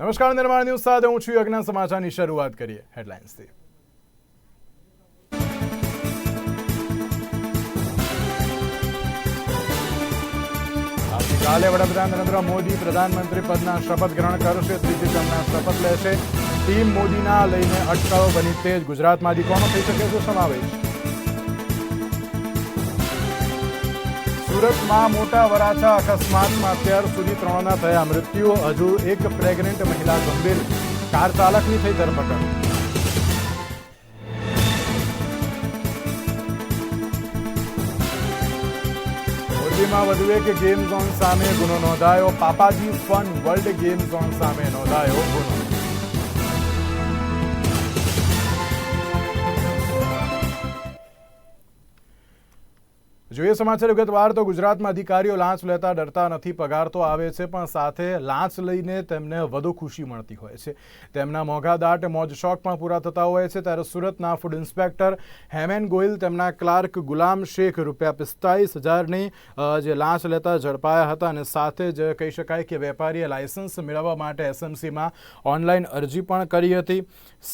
નમસ્કાર, નિર્માણ ન્યૂઝ સાથે હું છું યજ્ઞ સમાચારની શરૂઆત કરીએ હેડલાઇન્સથી. કાલે વડાપ્રધાન નરેન્દ્ર મોદી પ્રધાનમંત્રી પદના શપથ ગ્રહણ કરશે, ત્રીજી ટર્મના શપથ લેશે. ટીમ મોદીના લઈને અટકળો બની તેજ ગુજરાતમાંથી કોનો થઈ શકે છે સમાવેશ? સુરતમાં મોટા વરાછા અકસ્માતમાં અત્યાર સુધી ત્રણના થયા મૃત્યુ હજુ એક પ્રેગ્નન્ટ મહિલા ગંભીર કાર ચાલકની થઈ ધરપકડ. મોરબીમાં વધુ એક ગેમ ઝોન સામે ગુનો નોંધાયો. Papaji fun world game zone સામે નોંધાયો ગુનો. જોઈએ સમાચાર વિગતવાર તો ગુજરાતમાં અધિકારીઓ લાંચ લેતા ડરતા નથી, પગાર તો આવે છે, પણ સાથે લાંચ લઈને તેમને વધુ ખુશી મળતી હોય છે. તેમના મોંઘાદાટ મોજ શોખ પણ પૂરા થતા હોય છે. ત્યારે સુરતના ફૂડ ઇન્સ્પેક્ટર હેમેન ગોયલ, તેમના ક્લાર્ક ગુલામ શેખ રૂપિયા પિસ્તાળીસ હજારની જે લાંચ લેતા ઝડપાયા હતા અને સાથે જ કહી શકાય કે વેપારીએ લાયસન્સ મેળવવા માટે એસએમસીમાં ઓનલાઈન અરજી પણ કરી હતી.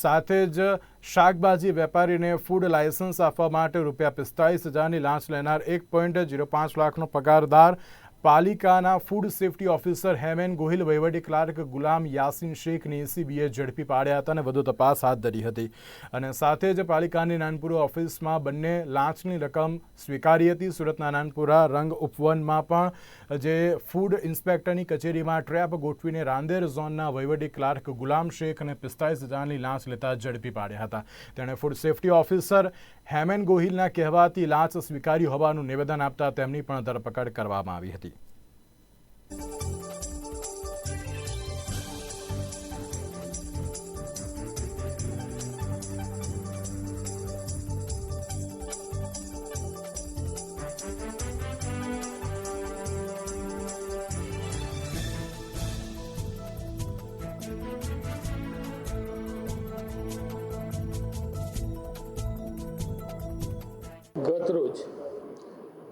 સાથે જ શાકભાજી વેપારીને ફૂડ લાયસન્સ આપવા માટે રૂપિયા પિસ્તાળીસ હજારની લાંચ લેનાર એક પોઈન્ટ જીરો પાંચ લાખનો પગારદાર પાલિકાના food safety officer Hemen Gohil વહીવટી ક્લાર્ક ગુલામ યાસીન શેખની એસીબીએ ઝડપી પાડ્યા હતા અને વધુ તપાસ હાથ ધરી હતી. અને સાથે જ પાલિકાની નાનપુરા ઓફિસમાં બંને લાંચની રકમ સ્વીકારી હતી. સુરતના નાનપુરા રંગ ઉપવનમાં પણ જે ફૂડ ઇન્સ્પેક્ટરની કચેરીમાં ટ્રેપ ગોઠવીને રાંદેર ઝોનના વહીવટી ક્લાર્ક ગુલામ શેખ અને પિસ્તાલીસ હજારની લાંચ લેતા ઝડપી પાડ્યા હતા. તેણે ફૂડ સેફટી ઓફિસર હેમેન ગોહિલના કહેવાથી લાંચ સ્વીકારી હોવાનું નિવેદન આપતા તેમની પણ ધરપકડ કરવામાં આવી હતી.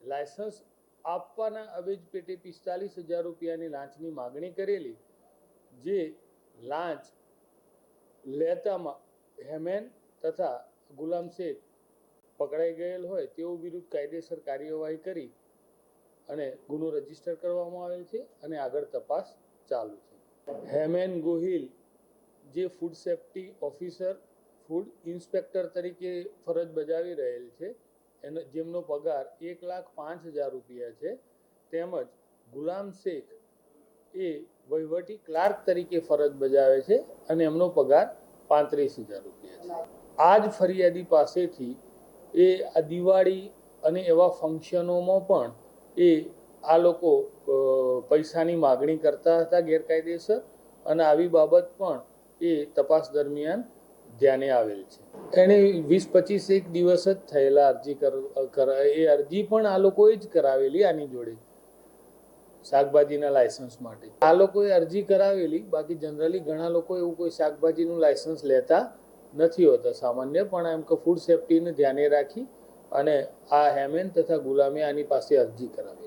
લાયસન્સ આપવાના અવેજ પેટે પિસ્તાલીસ હજાર રૂપિયાની લાંચની માગણી કરેલી, જે લાંચ લેતામાં હેમેન તથા ગુલામ શેખ પકડાઈ ગયેલ હોય તેઓ વિરુદ્ધ કાયદેસર કાર્યવાહી કરી અને ગુનો રજિસ્ટર કરવામાં આવેલ છે અને આગળ તપાસ ચાલુ છે. હેમેન ગોહિલ, જે food safety officer food inspector તરીકે ફરજ બજાવી રહેલ છે એનો જેમનો પગાર એક લાખ પાંચ હજાર રૂપિયા છે, તેમજ ગુલામ શેખ એ વહીવટી ક્લાર્ક તરીકે ફરજ બજાવે છે અને એમનો પગાર પાંત્રીસ હજાર રૂપિયા છે. આ જ ફરિયાદી પાસેથી એ આ દિવાળી અને એવા ફંક્શનોમાં પણ એ આ લોકો પૈસાની માગણી કરતા હતા ગેરકાયદેસર અને આવી બાબત પણ એ તપાસ દરમિયાન ધ્યાને આવેલ છે. એણે વીસ પચીસ એક દિવસ જ થયેલા અરજી કર એ અરજી પણ આ લોકોએ જ કરાવેલી આની જોડે. શાકભાજીના લાયસન્સ માટે. આ લોકોએ અરજી કરાવેલી, બાકી જનરલી ઘણા લોકો એવું કોઈ શાકભાજીનું લાયસન્સ લેતા નથી હોતા. સામાન્ય પણ એમ કે ફૂડ સેફ્ટીને ધ્યાને રાખી અને આ હેમેન તથા ગુલામે આની પાસે અરજી કરાવેલી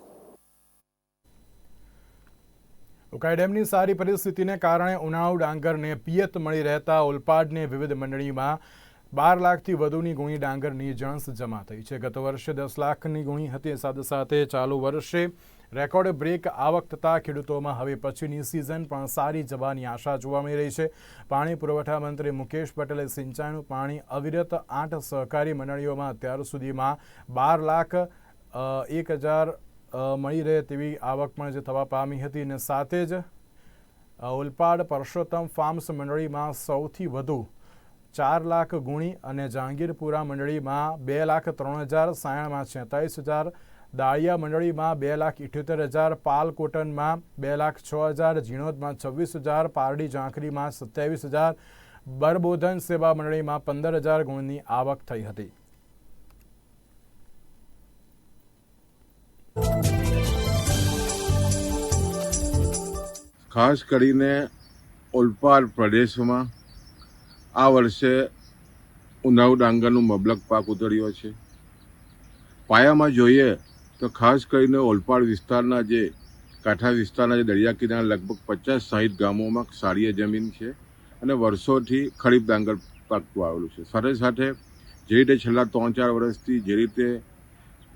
ઉકાઈ ડેમની સારી પરિસ્થિતિને કારણે ઉનાળુ ડાંગરને પિયત મળી રહેતા ઓલપાડને વિવિધ મંડળીમાં બાર લાખથી વધુની ગુણી ડાંગરની જણસ જમા થઈ છે. ગત વર્ષે દસ લાખની ગુણી હતી. સાથે સાથે ચાલુ વર્ષે રેકોર્ડ બ્રેક આવક થતાં ખેડૂતોમાં હવે પછીની સિઝન પણ સારી જવાની આશા જોવા મળી રહી છે. પાણી પુરવઠા મંત્રી મુકેશ પટેલે સિંચાઈનું પાણી અવિરત આઠ સહકારી મંડળીઓમાં અત્યાર સુધીમાં બાર લાખ એક હજાર મળી રહે તેવી આવક પણ જે થવા પામી હતી અને સાથે જ ઓલપાડ પરસોત્તમ ફાર્મ્સ મંડળીમાં સૌથી વધુ ચાર લાખ ગુણી અને જહાંગીરપુરા મંડળીમાં બે લાખ ત્રણ હજાર, સાયણમાં છેતાલીસ હજાર, દાળિયા મંડળીમાં બે લાખ ઇઠ્યોતેર હજાર પાલ કોટનમાં બે લાખ છ હજાર, ઝીણોદમાં છવ્વીસ હજાર, પારડી ઝાંખરીમાં સત્યાવીસ હજાર, બરબોધન સેવા મંડળીમાં પંદર હજાર ગુણની આવક થઈ હતી. ખાસ કરીને ઓલપાડ પ્રદેશમાં આ વર્ષે ઉનાવ ડાંગરનું મબલક પાક ઉતર્યો છે. પાયામાં જોઈએ તો ખાસ કરીને ઓલપાડ વિસ્તારના જે, કાંઠા વિસ્તારના જે દરિયા કિનારા લગભગ પચાસ સાહીઠ ગામોમાં સારીય જમીન છે અને વર્ષોથી ખરીફ ડાંગર પાકતું આવેલું છે. સાથે સાથે જે રીતે છેલ્લા ત્રણ ચાર વર્ષથી જે રીતે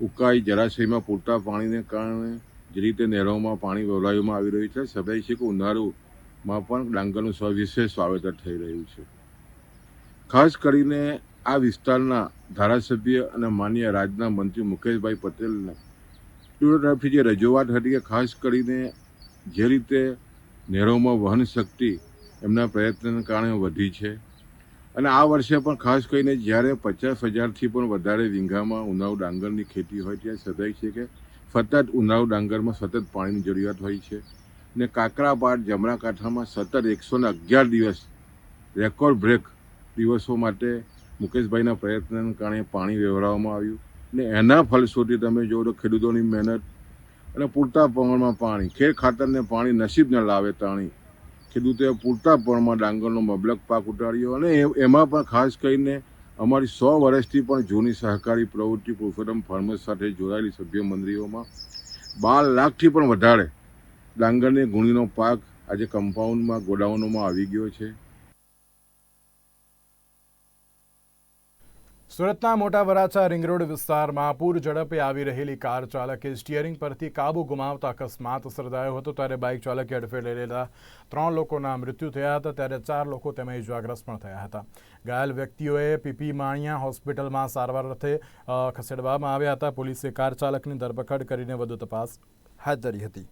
ઉકાઈ જળાશયમાં પૂરતા પાણીને કારણે જે રીતે નહેરોમાં પાણી વવડાવવામાં આવી રહ્યું છે. સભ્ય છે કે ઉનાળુમાં પણ ડાંગરનું સવિશેષ વાવેતર થઈ રહ્યું છે. ખાસ કરીને આ વિસ્તારના ધારાસભ્ય અને માન્ય રાજના મંત્રી મુકેશભાઈ પટેલને તરફથી જે રજૂઆત હતી કે ખાસ કરીને જે રીતે નહેરોમાં વહન શક્તિ એમના પ્રયત્નને કારણે વધી છે. અને આ વર્ષે પણ ખાસ કરીને જ્યારે પચાસ હજારથી પણ વધારે વીંઘામાં ઉનાવ ડાંગરની ખેતી હોય ત્યારે સદાય છે કે સતત ઉનાળુ ડાંગરમાં સતત પાણીની જરૂરિયાત હોય છે ને કાકરાપાટ જમણા કાંઠામાં સતત એકસો ને અગિયાર દિવસ રેકોર્ડ બ્રેક દિવસો માટે મુકેશભાઈના પ્રયત્નને કારણે પાણી વ્યવહારવામાં આવ્યું ને એના ફલશ્રુતિ તમે જુઓ તો ખેડૂતોની મહેનત અને પૂરતા પ્રમાણમાં પાણી, ખેર ખાતરને પાણી નસીબ ન લાવે તાણી. ખેડૂતોએ પૂરતા પ્રમાણમાં ડાંગરનો મબલક પાક ઉટાડ્યો અને એમાં પણ ખાસ કરીને અમારી સો વર્ષથી પણ જૂની સહકારી પ્રવૃત્તિ પુરુષોત્તમ ફાર્મર્સ સાથે જોડાયેલી સભ્ય મંડળીઓમાં બાર લાખથી પણ વધારે ડાંગરની ગુણીનો પાક આજે કમ્પાઉન્ડમાં ગોડાઉનોમાં આવી ગયો છે. સુરતના મોટા વરાછા રિંગ રોડ વિસ્તારમાં પૂર ઝડપે આવી રહેલી કાર ચાલકે સ્ટિયરિંગ પરથી કાબુ ગુમાવતા અકસ્માત સર્જાયો હતો ત્યારે બાઇક ચાલકે અડફે લેતા ત્રણ લોકોના મૃત્યુ થયા હતા, ત્યારે ચાર લોકો તેમાં ઇજાગ્રસ્ત પણ થયા હતા. ઘાયલ વ્યક્તિઓએ પીપી માણિયા હોસ્પિટલમાં સારવાર અર્થે ખસેડવામાં આવ્યા હતા. પોલીસે કાર ચાલકની ધરપકડ કરીને વધુ તપાસ હાથ ધરી હતી.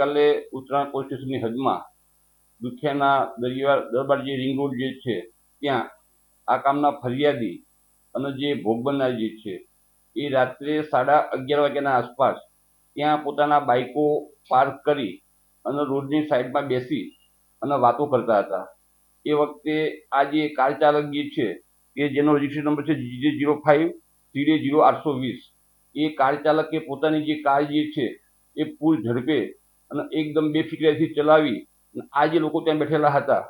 ગઈકાલે ઉત્તરાયણ પોલીસ સ્ટેશનની હદમાં દુખિયાના દરિયા દરબાર જે રિંગ રોડ જે છે, ત્યાં આ કામના ફરિયાદી અને જે ભોગ બનનાર જે છે, એ રાત્રે સાડા અગિયાર વાગ્યાના આસપાસ ત્યાં પોતાના બાઇકો પાર્ક કરી અને રોડની સાઈડમાં બેસી અને વાતો કરતા હતા. એ વખતે આ જે કાર ચાલક જે છે કે જેનો રજિસ્ટ્રેશન નંબર છે GJ zero five C D zero આઠસો વીસ, એ કાર ચાલકે પોતાની જે કાર જે છે, એ પૂર ઝડપે અને એકદમ બેફિકરાઈથી ચલાવી અને આ જે લોકો ત્યાં બેઠેલા હતા,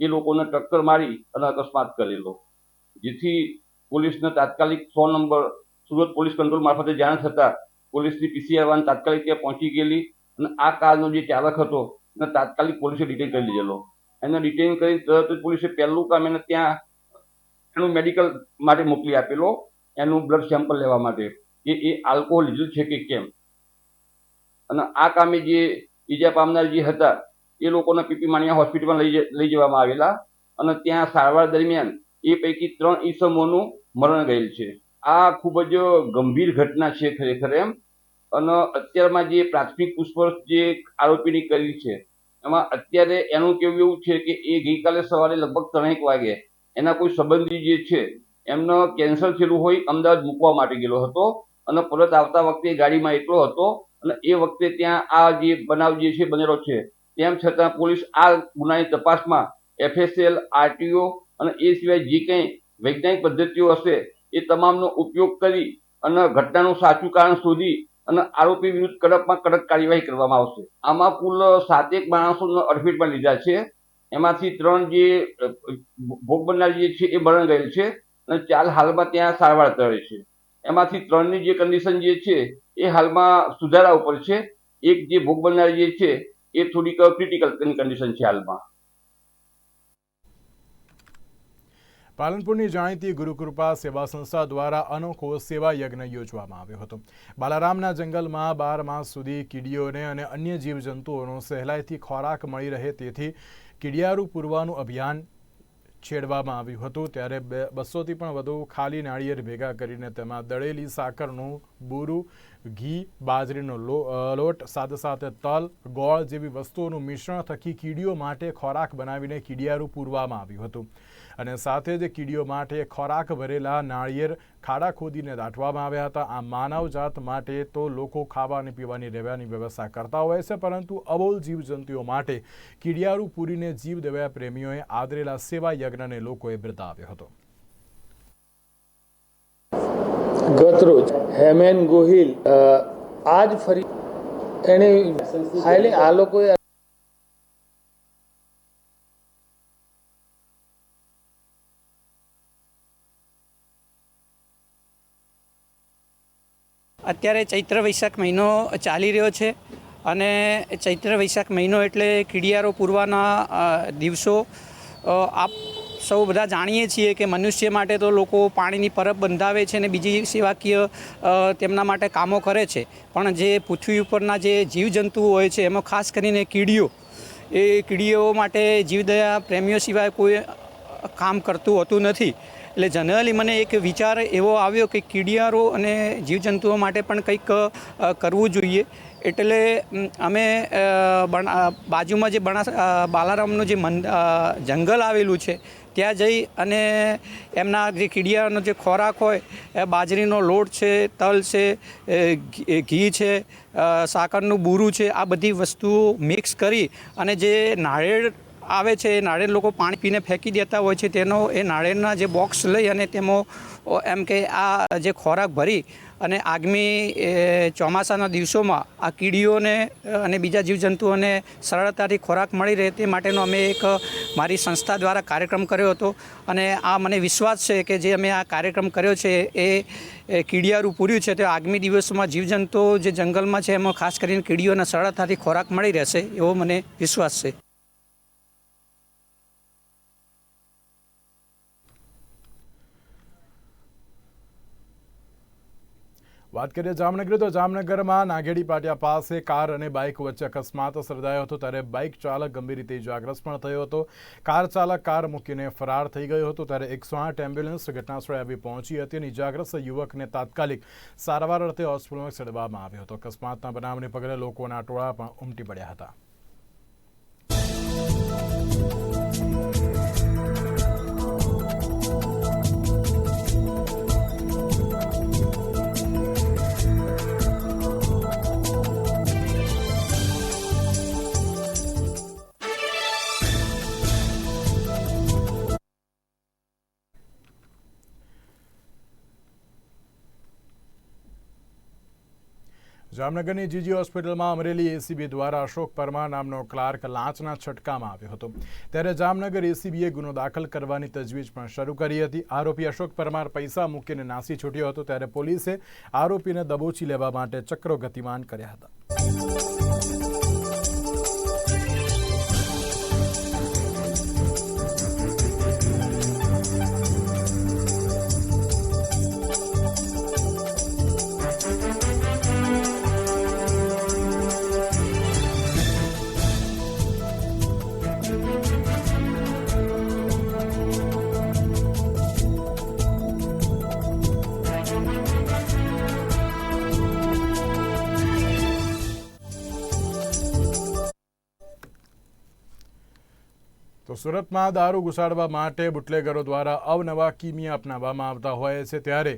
એ લોકોને ટક્કર મારી અને અકસ્માત કરેલો. જેથી પોલીસને તાત્કાલિક સો નંબર, સુરત પોલીસ કંટ્રોલ મારફતે જાણ થતાં પોલીસની પીસીઆર વાન તાત્કાલિક ત્યાં પહોંચી ગયેલી અને આ કારનો જે ચાલક હતો, એને તાત્કાલિક પોલીસે ડિટેન કરી લીધેલો એને ડિટેન કરી તરત જ પોલીસે પહેલું કામ એને ત્યાં એનું મેડિકલ માટે મોકલી આપેલો, એનું બ્લડ સેમ્પલ લેવા માટે કે એ આલ્કોહોલ લીધું છે કે કેમ. અને આ કામે જે ઈજા પામનાર જે હતા, એ લોકોને પીપી માણિયા હોસ્પિટલમાં લઈ લઈ જવામાં આવેલા અને ત્યાં સારવાર દરમિયાન એ પૈકી ત્રણ ઈસમોનું મરણ ગયેલ છે. આ ખૂબ જ ગંભીર ઘટના છે ખરેખર એમ. અને અત્યારમાં જે પ્રાથમિક પૂછપરછ જે આરોપીની કરી છે, એમાં અત્યારે એનું કેવું એવું છે કે એ ગઈકાલે સવારે લગભગ ત્રણેક વાગે એના કોઈ સંબંધી જે છે, એમનો કેન્સર થયેલું હોય, અમદાવાદ મૂકવા માટે ગયેલો હતો અને પરત આવતા વખતે ગાડીમાં એકલો હતો અને એ વખતે ત્યાં આ જે બનાવ જે છે બનેલો છે, તેમ છતાં પોલીસ આ ગુનાની તપાસમાં એફએસએલ આરટીઓ અને એ સિવાય જે કંઈ વૈજ્ઞાનિક પદ્ધતિઓ હશે, એ તમામનો ઉપયોગ કરી અને ઘટનાનું સાચું કારણ શોધી અને આરોપી વિરુદ્ધ કડકમાં કડક કાર્યવાહી કરવામાં આવશે. આમાં કુલ સાતેક માણસોને અડફેટમાં લીધા છે. એમાંથી ત્રણ જે ભોગ બનનાર જે છે એ મરણ ગયેલ છે અને ચાર હાલમાં ત્યાં સારવાર કરે છે. એમાંથી ત્રણની જે કન્ડિશન જે છે, એ હાલમાં સુધારા ઉપર છે. એક જે ભોગ બનનાર જે છે, એ થોડીક ક્રિટિકલ કન્ડિશન છે હાલમાં. પાલનપુરની જાણીતી ગુરુકૃપા સેવા સંસ્થા દ્વારા અનોખો સેવા યજ્ઞ યોજવામાં આવ્યો હતો. બાલારામના જંગલમાં બાર માસ સુધી કીડીઓને અને અન્ય જીવજંતુઓનો સહેલાઈથી ખોરાક મળી રહે તેથી કીડિયારું પૂરવાનું અભિયાન છેડવામાં આવ્યું હતું ત્યારે બે બસોથી પણ વધુ ખાલી નાળિયેર ભેગા કરીને તેમાં દળેલી સાકરનું બુરું, ઘી, બાજરીનો લોટ, સાથે સાથે તલ, ગોળ જેવી વસ્તુઓનું મિશ્રણ થકી કીડીઓ માટે ખોરાક બનાવીને કીડિયારું પૂરવામાં આવ્યું હતું. અને સાથે જ કીડીઓ માટે ખોરાક ભરેલા નાળિયેર ખાડા ખોદીને દાટવામાં આવ્યા હતા. આ માનવજાત માટે તો લોકો ખાવા અને પીવાની રહેવાની વ્યવસ્થા કરતા હોય છે, પરંતુ અબોલ જીવજંતુઓ માટે કીડિયારું પૂરીને જીવ દેવા પ્રેમીઓએ આદરેલા સેવા યજ્ઞને લોકોએ બિરદાવ્યો હતો. ગતરોજ હેમેન ગોહિલ આજ ફરી એને એટલે આ લોકોએ અત્યારે ચૈત્ર વૈશાખ મહિનો ચાલી રહ્યો છે અને ચૈત્ર વૈશાખ મહિનો એટલે કીડિયારો પૂરવાના દિવસો. આપ સૌ બધા જાણીએ છીએ કે મનુષ્ય માટે તો લોકો પાણીની પરબ બંધાવે છે અને બીજી સેવાકીય તેમના માટે કામો કરે છે. પણ જે પૃથ્વી ઉપરના જે જીવજંતુઓ હોય છે, એમાં ખાસ કરીને કીડીઓ, એ કીડીઓ માટે જીવદયા પ્રેમીઓ સિવાય કોઈ કામ કરતું હોતું નથી. એટલે જનરલી મને એક વિચાર એવો આવ્યો કે કીડિયારો અને જીવજંતુઓ માટે પણ કંઈક કરવું જોઈએ. એટલે, અમે બાજુમાં જે બણા બાલારામનું જે મન જંગલ આવેલું છે, ત્યાં જઈ અને એમના જે કીડિયાનો જે ખોરાક હોય, એ બાજરીનો લોટ છે, તલ છે ઘી છે સાકરનું બૂરું છે, આ બધી વસ્તુઓ મિક્સ કરી અને જે નાળિયેર આવે છે, એ નાળિયેર લોકો પાણી પીને ફેંકી દેતા હોય છે, તેનો એ નાળિયેરના જે બોક્સ લઈ અને તેમાં એમ કે આ જે ખોરાક ભરી અને આગામી ચોમાસાના દિવસોમાં આ કીડીઓને અને બીજા જીવજંતુઓને સરળતાથી ખોરાક મળી રહે તે માટેનો અમે એક મારી સંસ્થા દ્વારા કાર્યક્રમ કર્યો હતો. અને આ મને વિશ્વાસ છે કે જે અમે આ કાર્યક્રમ કર્યો છે એ કીડિયારું પૂર્યું છે, તો આગામી દિવસોમાં જીવજંતુઓ જે જંગલમાં છે, એમાં ખાસ કરીને કીડીઓને સરળતાથી ખોરાક મળી રહેશે એવો મને વિશ્વાસ છે. વાત કરીએ જામનગર, તો જામનગરમાં નાગેડી પાટિયા પાસે કાર અને બાઇક વચ્ચે અકસ્માત સર્જાયો હતો. ત્યારે બાઇક ચાલક ગંભીર રીતે ઇજાગ્રસ્ત પણ થયો હતો. કાર ચાલક કાર મૂકીને ફરાર થઈ ગયો હતો. ત્યારે એકસો આઠ એમ્બ્યુલન્સ ઘટનાસ્થળે આવી પહોંચી હતી અને ઇજાગ્રસ્ત યુવકને તાત્કાલિક સારવાર અર્થે હોસ્પિટલમાં ખસેડવામાં આવ્યો હતો. અકસ્માતના બનાવને પગલે લોકોના ટોળા પણ ઉમટી પડ્યા હતા. જામનગરની જીજી હોસ્પિટલમાં અમરેલી એસીબી દ્વારા અશોક પરમાર નામનો ક્લાર્ક લાંચના છટકામાં આવ્યો હતો. ત્યારે જામનગર એસીબીએ ગુનો દાખલ કરવાની તજવીજ પણ શરૂ કરી હતી. આરોપી અશોક પરમાર પૈસા મૂકીને નાસી છૂટ્યો હતો. ત્યારે પોલીસે આરોપીને દબોચી લેવા માટે ચક્રો ગતિમાન કર્યા હતા. સુરતમાં દારૂ ઘુસાડવા માટે બુટલેગરો દ્વારા અવનવા કિમિયા અપનાવવામાં આવતા હોય છે ત્યારે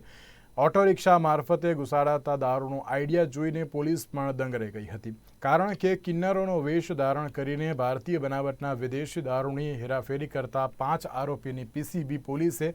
ઓટો રિક્ષા મારફતે ઘુસાડાતા દારૂનો આઈડિયા જોઈને પોલીસ પણ દંગ રહી ગઈ હતી. કારણ કે કિન્નરોનો વેશ ધારણ કરીને ભારતીય બનાવટના વિદેશી દારૂની હેરાફેરી કરતા પાંચ આરોપીની પીસીબી પોલીસે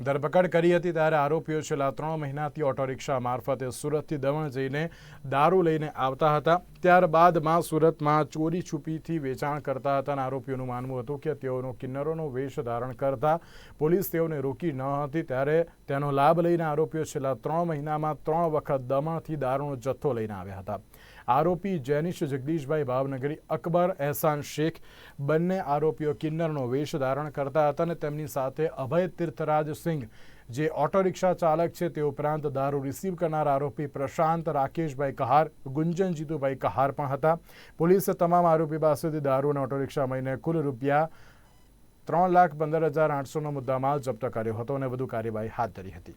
ધરપકડ કરી હતી ત્યારે આરોપીઓ છેલ્લા ત્રણ મહિનાથી ઓટો રિક્ષા મારફતે સુરતથી દમણ જઈને દારૂ લઈને આવતા હતા. ત્યારબાદમાં સુરતમાં ચોરી છુપીથી વેચાણ કરતા હતા અને આરોપીઓનું માનવું હતું કે તેઓનો કિન્નરોનો વેશ ધારણ કરતા પોલીસ તેઓને રોકી ન હતી. ત્યારે તેનો લાભ લઈને આરોપીઓ છેલ્લા ત્રણ મહિનામાં ત્રણ વખત દમણથી દારૂનો જથ્થો લઈને આવ્યા હતા. આરોપી જેનિશ જગદીશભાઈ ભાવનગરી, અકબર એહસાન શેખ બંને આરોપીઓ કિન્નરનો વેશ ધારણ કરતા હતા અને તેમની સાથે અભય તીર્થરાજ સિંઘ, જે ઓટો રિક્ષા ચાલક છે, તે ઉપરાંત દારૂ રિસીવ કરનાર આરોપી પ્રશાંત રાકેશભાઈ કહાર, ગુંજન જીતુભાઈ કહાર પણ હતા. પોલીસે તમામ આરોપી પાસેથી દારૂ અને ઓટો રિક્ષા મળીને કુલ રૂપિયા ત્રણ લાખ પંદર હજાર આઠસોનો મુદ્દામાલ જપ્ત કર્યો હતો અને વધુ કાર્યવાહી હાથ ધરી હતી.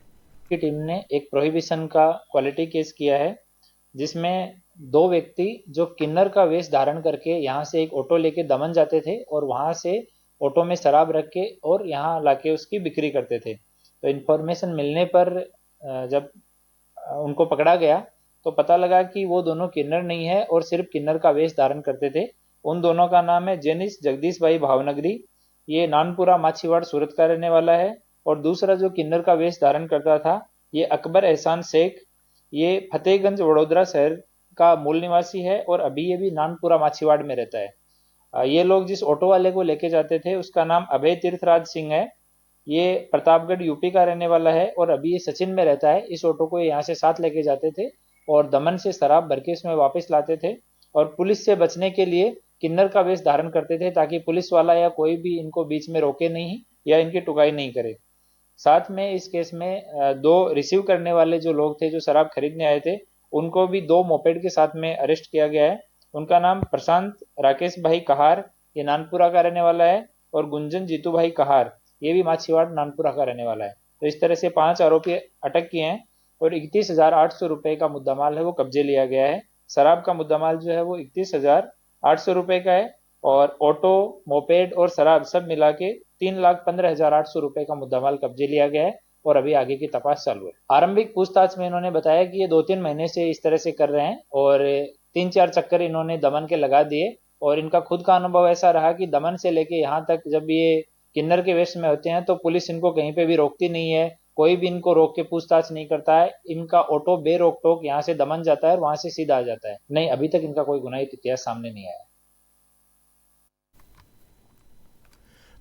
की टीम ने एक प्रोहिबिशन का क्वालिटी केस किया है, जिसमें दो व्यक्ति जो किन्नर का वेश धारण करके यहाँ से एक ऑटो लेके दमन जाते थे और वहाँ से ऑटो में शराब रख के और यहाँ लाके उसकी बिक्री करते थे। तो इन्फॉर्मेशन मिलने पर जब उनको पकड़ा गया तो पता लगा कि वो दोनों किन्नर नहीं है और सिर्फ़ किन्नर का वेश धारण करते थे। उन दोनों का नाम है जेनिस जगदीश भाई भावनगरी। ये नानपुरा माछीवाड़ सूरत का रहने वाला है। और दूसरा जो किन्नर का वेश धारण करता था, ये अकबर एहसान शेख, ये फतेहगंज वडोदरा शहर का मूल निवासी है और अभी ये भी नानपुरा माछीवाड़ में रहता है। ये लोग जिस ऑटो वाले को लेके जाते थे, उसका नाम अभय तीर्थराज सिंह है। ये प्रतापगढ़ यूपी का रहने वाला है और अभी ये सचिन में रहता है। इस ऑटो को ये यहाँ से साथ लेके जाते थे और दमन से शराब भर के इसमें वापस लाते थे और पुलिस से बचने के लिए किन्नर का वेश धारण करते थे ताकि पुलिस वाला या कोई भी इनको बीच में रोके नहीं या इनकी टुकाई नहीं करे। साथ में इस केस में दो रिसीव करने वाले जो लोग थे, जो शराब खरीदने आए थे, उनको भी दो मोपेड के साथ में अरेस्ट किया गया है। उनका नाम प्रशांत राकेश भाई कहार, ये नानपुरा का रहने वाला है, और गुंजन जीतू भाई कहार, ये भी माछीवाड़ नानपुरा का रहने वाला है। तो इस तरह से पाँच आरोपी अटक किए हैं, और इकतीस हज़ार आठ सौ रुपए का मुद्दामाल है, वो कब्जे लिया गया है। शराब का मुद्दामाल जो है, वो इकतीस हज़ार आठ सौ रुपए का है, और ऑटो मोपेड और शराब सब मिला के तीन लाख पंद्रह हज़ार आठ सौ रुपए का मुद्दामाल कब्जे लिया गया है और अभी आगे की तपास चालू है। आरंभिक पूछताछ में इन्होंने बताया कि ये दो तीन महीने से इस तरह से कर रहे हैं और तीन चार चक्कर इन्होंने दमन के लगा दिए और इनका खुद का अनुभव ऐसा रहा कि दमन से लेके यहाँ तक जब ये किन्नर के वेश में होते हैं तो पुलिस इनको कहीं पे भी रोकती नहीं है, कोई भी इनको रोक के पूछताछ नहीं करता है, इनका ऑटो बेरोक टोक यहाँ से दमन जाता है और वहाँ से सीधा आ जाता है। नहीं, अभी तक इनका कोई गुनाहित इतिहास सामने नहीं आया।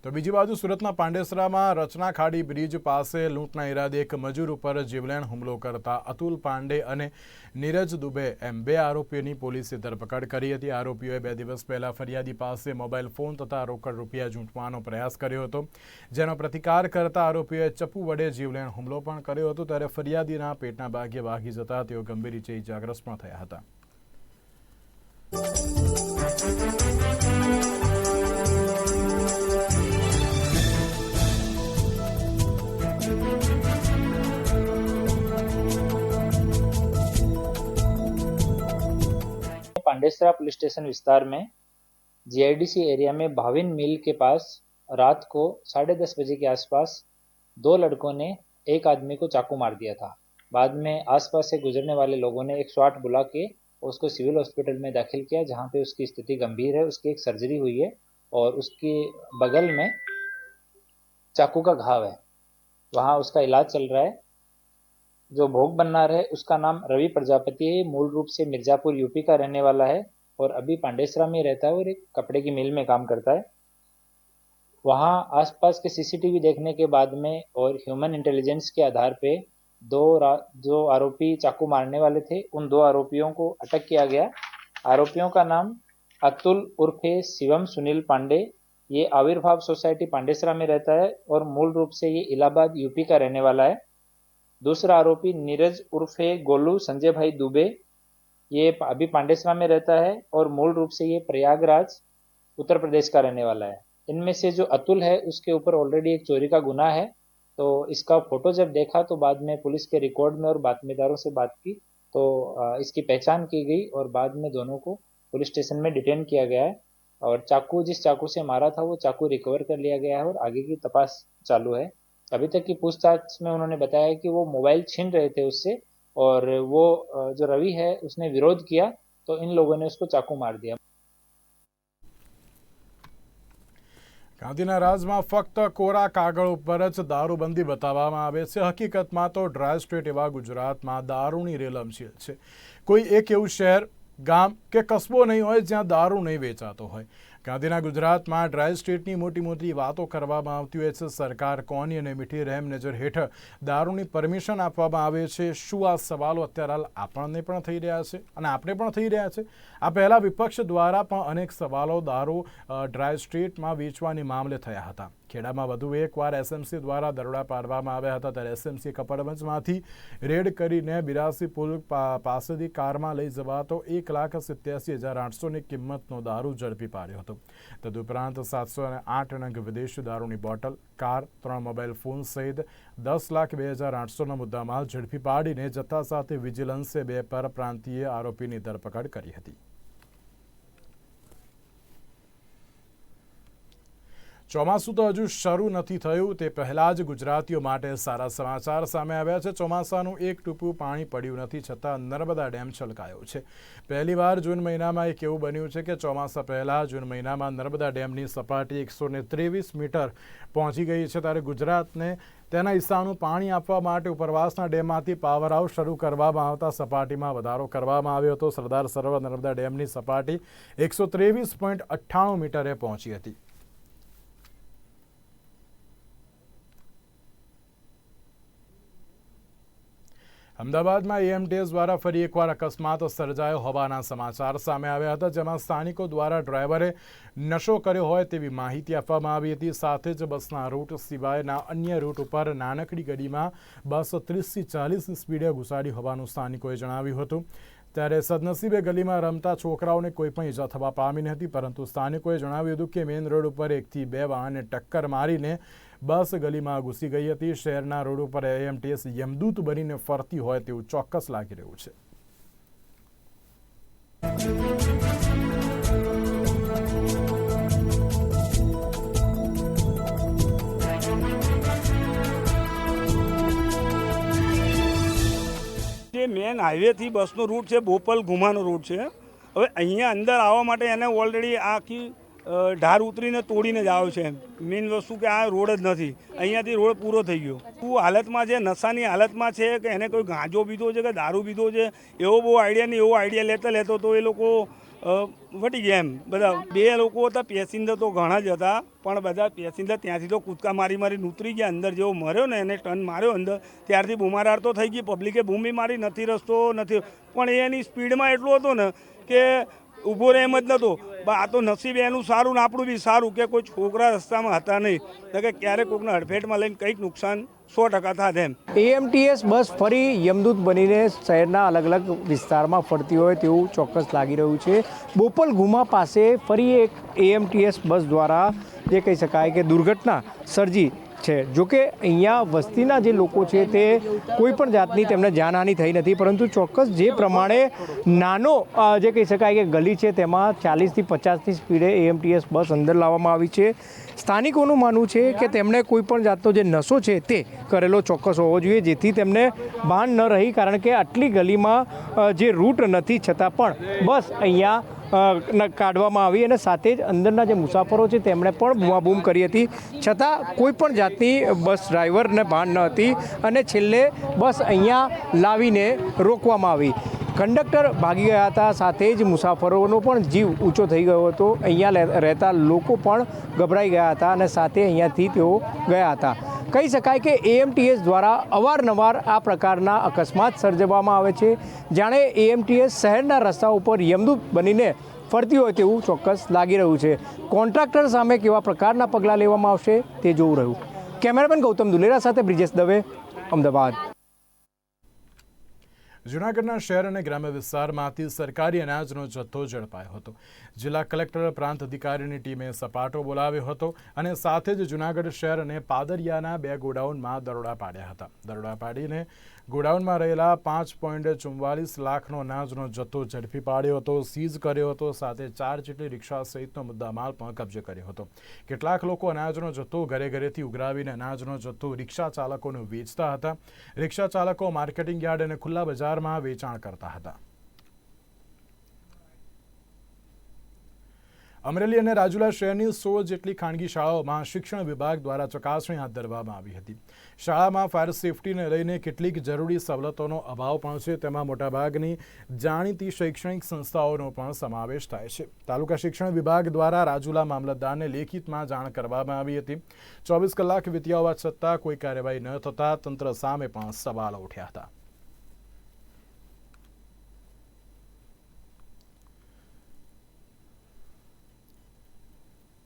તો બીજી બાજુ સુરતના પાંડેસરામાં રચના ખાડી બ્રિજ પાસે લૂંટના ઈરાદે એક મજૂર ઉપર જીવલેણ હુમલો કરતા અતુલ પાંડે અને નીરજ દુબે એમ બે આરોપીઓની પોલીસે ધરપકડ કરી હતી. આરોપીઓએ બે દિવસ પહેલાં ફરિયાદી પાસે મોબાઈલ ફોન તથા રોકડ રૂપિયા ઝૂંટવાનો પ્રયાસ કર્યો હતો. જેનો પ્રતિકાર કરતા આરોપીઓએ ચપ્પુ વડે જીવલેણ હુમલો પણ કર્યો હતો. ત્યારે ફરિયાદીના પેટના ભાગે વાગી જતા તેઓ ગંભીર રીતે ઇજાગ્રસ્ત પણ થયા હતા. पांडेसरा पुलिस स्टेशन विस्तार में जीआईडीसी एरिया में भाविन मिल के पास रात को साढ़े दस बजे के आसपास दो लड़कों ने एक आदमी को चाकू मार दिया था। बाद में आसपास से गुजरने वाले लोगों ने एक स्वाट बुला के उसको सिविल हॉस्पिटल में दाखिल किया, जहाँ पे उसकी स्थिति गंभीर है, उसकी एक सर्जरी हुई है और उसके बगल में चाकू का घाव है। वहाँ उसका इलाज चल रहा है। जो भोग बननार है, उसका नाम रवि प्रजापति है। मूल रूप से मिर्जापुर, यूपी का रहने वाला है और अभी पांडेसरा में रहता है और एक कपड़े की मिल में काम करता है। वहाँ आसपास के सीसीटीवी देखने के बाद में और ह्यूमन इंटेलिजेंस के आधार पे दो जो आरोपी चाकू मारने वाले थे, उन दो आरोपियों को अटक किया गया। आरोपियों का नाम अतुल उर्फे शिवम सुनील पांडे। ये आविर्भाव सोसाइटी पांडेसरा में रहता है और मूल रूप से ये इलाहाबाद, यूपी का रहने वाला है। दूसरा आरोपी नीरज उर्फे गोलू संजय भाई दुबे। ये अभी पांडेसरा में रहता है और मूल रूप से ये प्रयागराज, उत्तर प्रदेश का रहने वाला है। इनमें से जो अतुल है, उसके ऊपर ऑलरेडी एक चोरी का गुना है। तो इसका फ़ोटो जब देखा तो बाद में पुलिस के रिकॉर्ड में और बातमीदारों से बात की तो इसकी पहचान की गई और बाद में दोनों को पुलिस स्टेशन में डिटेन किया गया है। और चाकू, जिस चाकू से मारा था वो चाकू रिकवर कर लिया गया है और आगे की तपास चालू है। अभी तक की पूछताछ में उन्होंने बताया कि वो मोबाइल छीन रहे थे उससे और वो अ, जो रवि है उसने विरोध किया तो इन लोगों ने उसको चाकू मार दिया ગાંધીના રાજમાં ફક્ત કોરા કાગળ ઉપર જ દારૂબંધી બતાવવામાં આવે છે હકીકતમાં તો ડ્રાય સ્ટેટ એવા ગુજરાતમાં દારૂની રેલમછેલ છે કોઈ એક એવું શહેર ગામ કે કસ્બો નહીં હોય જ્યાં દારૂ નહીં વેચાતો હોય ગાંધીના ગુજરાતમાં ડ્રાય સ્ટેટની મોટી મોટી વાતો કરવામાં આવતી હોય છે. સરકાર કોની અને મીઠી રહેમ નજર હેઠળ દારૂની પરમિશન આપવામાં આવે છે? શું આ સવાલો અત્યારે હાલ આપણને પણ થઈ રહ્યા છે અને આપણે પણ થઈ રહ્યા છે? આ પહેલાં વિપક્ષ દ્વારા પણ અનેક સવાલો દારૂ ડ્રાય સ્ટેટમાં વેચવાની મામલે થયા હતા. ખેડામાં વધુ એકવાર એસએમસી દ્વારા દરોડા પાડવામાં આવ્યા હતા. ત્યારે એસએમસી કપડવંજમાંથી રેડ કરીને બિરાસી પુલ પાસેથી કારમાં લઈ જવાતો એક લાખ સિત્યાસી હજાર આઠસોની કિંમતનો દારૂ ઝડપી પાડ્યો હતો. તદુપરાંત સાતસો અને આઠ નંગ વિદેશી દારૂની બોટલ, કાર, ત્રણ મોબાઈલ ફોન સહિત દસ લાખ બે હજાર આઠસોનો મુદ્દામાલ ઝડપી પાડીને જથ્થા સાથે વિજિલન્સે બે પરપ્રાંતીય આરોપીની ધરપકડ કરી હતી. ચોમાસું તો હજુ શરૂ નથી થયું, તે પહેલાં જ ગુજરાતીઓ માટે સારા સમાચાર સામે આવ્યા છે. ચોમાસાનું એક ટીપું પાણી પડ્યું નથી, છતાં નર્મદા ડેમ છલકાયો છે. પહેલીવાર જૂન મહિનામાં એક એવું બન્યું છે કે ચોમાસા પહેલાં જૂન મહિનામાં નર્મદા ડેમની સપાટી એકસો ને ત્રેવીસ મીટર પહોંચી ગઈ છે. ત્યારે ગુજરાતને તેના હિસ્સાનું પાણી આપવા માટે ઉપરવાસના ડેમમાંથી પાવર હાઉસ શરૂ કરવામાં આવતા સપાટીમાં વધારો કરવામાં આવ્યો હતો. સરદાર સરોવર નર્મદા ડેમની સપાટી એકસો ત્રેવીસ પોઈન્ટ અઠ્ઠાણું મીટરે પહોંચી હતી. અમદાવાદમાં એએમટીએસ દ્વારા ફરી એકવાર અકસ્માત સર્જાયો હોવાના સમાચાર સામે આવ્યા હતા, જેમાં સ્થાનિકો દ્વારા ડ્રાઈવરે નશો કર્યો હોય તેવી માહિતી આપવામાં આવી હતી. સાથે જ બસના રૂટ સિવાયના અન્ય રૂટ ઉપર નાનકડી ગડીમાં બસ ત્રીસથી ચાલીસ સ્પીડે ઘુસાડી હોવાનું સ્થાનિકોએ જણાવ્યું હતું. ત્યારે સદનસીબે ગલીમાં રમતા છોકરાઓને કોઈ પણ ઈજા થવા પામી નહોતી, પરંતુ સ્થાનિકોએ જણાવ્યું હતું કે મેઇન રોડ ઉપર એકથી બે વાહને ટક્કર મારીને બસ ગલીમાં ઘૂસી ગઈ હતી. શહેરના રોડ ઉપર એએમટીએસ યમદૂત બનીને ફરતી હોય તેવું ચોક્કસ લાગી રહ્યું છે. જે મેન હાઈવેથી બસનો રૂટ છે, બોપલ ઘુમાનો રૂટ છે. હવે અહીંયા અંદર આવવા માટે એને ઓલરેડી આખી ઢાર ઉતરીને તોડીને જ આવ્યો છે મેઇન વસ્તુ કે આ રોડ જ નથી. અહીંયાથી રોડ પૂરો થઈ ગયો. શું હાલતમાં છે? નશાની હાલતમાં છે કે એને કોઈ ગાંજો પીધો છે કે દારૂ પીધો છે? એવો બહુ આઈડિયા નહીં એવો આઈડિયા લેતા લેતો તો એ લોકો વટી ગયા એમ. બધા, બે લોકો હતા, પેસેન્જર તો ઘણા જ હતા, પણ બધા પેસેન્જર ત્યાંથી તો કૂદકા મારી મારી ઉતરી ગયા, અંદર જેવો મર્યો ને, એને ટર્ન માર્યો અંદર. ત્યારથી બુમારાર તો થઈ ગઈ પબ્લિકે બૂમી મારી, નથી રસ્તો, નથી. પણ એની સ્પીડમાં એટલો હતો ને કે ઊભો રહે એમ જ નહોતો આ તો નસીબ એનું સારું ને આપણું બી સારું કે કોઈ છોકરા રસ્તામાં હતા નહીં. તો કે ક્યારેક કોઈકને હડફેટમાં લઈને કંઈક નુકસાન સો ટકા થાય એમ. એએમટીએસ બસ ફરી યમદૂત બનીને શહેરના અલગ અલગ વિસ્તારમાં ફરતી હોય તેવું ચોક્કસ લાગી રહ્યું છે. બોપલ ગુમા પાસે ફરી એક એએમટીએસ બસ દ્વારા જે કહી શકાય કે દુર્ઘટના સર્જી છે. જોકે અહીંયા વસ્તીના જે લોકો છે તે કોઈ પણ જાતની તેમને જાનહાનિ થઈ નથી, પરંતુ ચોક્કસ જે પ્રમાણે નાનો જે કહી શકાય કે ગલી છે તેમાં ચાલીસથી પચાસની સ્પીડે એએમટીએસ બસ અંદર લાવવામાં આવી છે. સ્થાનિકોનું માનવું છે કે તેમણે કોઈ પણ જાતનો જે નશો છે તે કરેલો ચોક્કસ હોવો જોઈએ, જેથી તેમને ભાન ન રહી, કારણ કે આટલી ગલીમાં જે રૂટ નથી, છતાં પણ બસ અહીંયા કાઢવામાં આવી અને સાથે જ અંદરના જે મુસાફરો છે તેમણે પણ બૂમાબૂમ કરી હતી. છતાં કોઈ પણ જાતની બસ ડ્રાઈવરને ભાન ન હતી અને છેલ્લે બસ અહીંયા લાવીને રોકવામાં આવી. કંડક્ટર ભાગી ગયા હતા, સાથે જ મુસાફરોનો પણ જીવ ઊંચો થઈ ગયો હતો. અહીંયા રહેતા લોકો પણ ગભરાઈ ગયા હતા અને સાથે અહીંયાથી તેઓ ગયા હતા. કહી શકાય કે એએમટીએસ દ્વારા અવારનવાર આ પ્રકારના અકસ્માત સર્જવામાં આવે છે. જાણે એએમટીએસ શહેરના રસ્તા ઉપર યમદૂત બનીને ફરતી હોય તેવું ચોક્કસ લાગી રહ્યું છે. કોન્ટ્રાક્ટર સામે કેવા પ્રકારના પગલાં લેવામાં આવશે તે જોવું રહ્યું. કેમેરામેન ગૌતમ દુલેરા સાથે બ્રિજેશ દવે, અમદાવાદ. જૂનાગઢના શહેર અને ગ્રામ્ય વિસ્તારમાંથી સરકારી અનાજનો જથ્થો ઝડપાયો હતો. જિલ્લા કલેક્ટર, પ્રાંત અધિકારીની ટીમે સપાટો બોલાવ્યો હતો અને સાથે જ જૂનાગઢ શહેર અને પાદરિયાના બે ગોડાઉનમાં દરોડા પાડ્યા હતા. દરોડા પાડીને ગોડાઉનમાં રહેલા પાંચ પોઈન્ટ ચુમ્વાલીસ લાખનો અનાજનો જથ્થો ઝડપી પાડ્યો હતો, સીઝ કર્યો હતો, સાથે ચાર જેટલી રિક્ષા સહિતનો મુદ્દામાલ પણ કબજે કર્યો હતો. કેટલાક લોકો અનાજનો જથ્થો ઘરે ઘરેથી ઉઘરાવીને અનાજનો જથ્થો રિક્ષા ચાલકોને વેચતા હતા. રિક્ષા ચાલકો માર્કેટિંગ યાર્ડ અને ખુલ્લા બજારમાં વેચાણ કરતા હતા. અમરેલી અને રાજુલા શહેરની સો જેટલી ખાનગી શાળાઓમાં શિક્ષણ વિભાગ દ્વારા ચકાસણી હાથ ધરવામાં આવી હતી. શાળામાં ફાયર સેફટીને લઈને કેટલીક જરૂરી સવલતોનો અભાવ પણ છે, તેમાં મોટાભાગની જાણીતી શૈક્ષણિક સંસ્થાઓનો પણ સમાવેશ થાય છે. તાલુકા શિક્ષણ વિભાગ દ્વારા રાજુલા મામલતદારને લેખિતમાં જાણ કરવામાં આવી હતી. ચોવીસ કલાક વીત્યા હોવા છતાં કોઈ કાર્યવાહી ન થતાં તંત્ર સામે પણ સવાલો ઉઠ્યા હતા.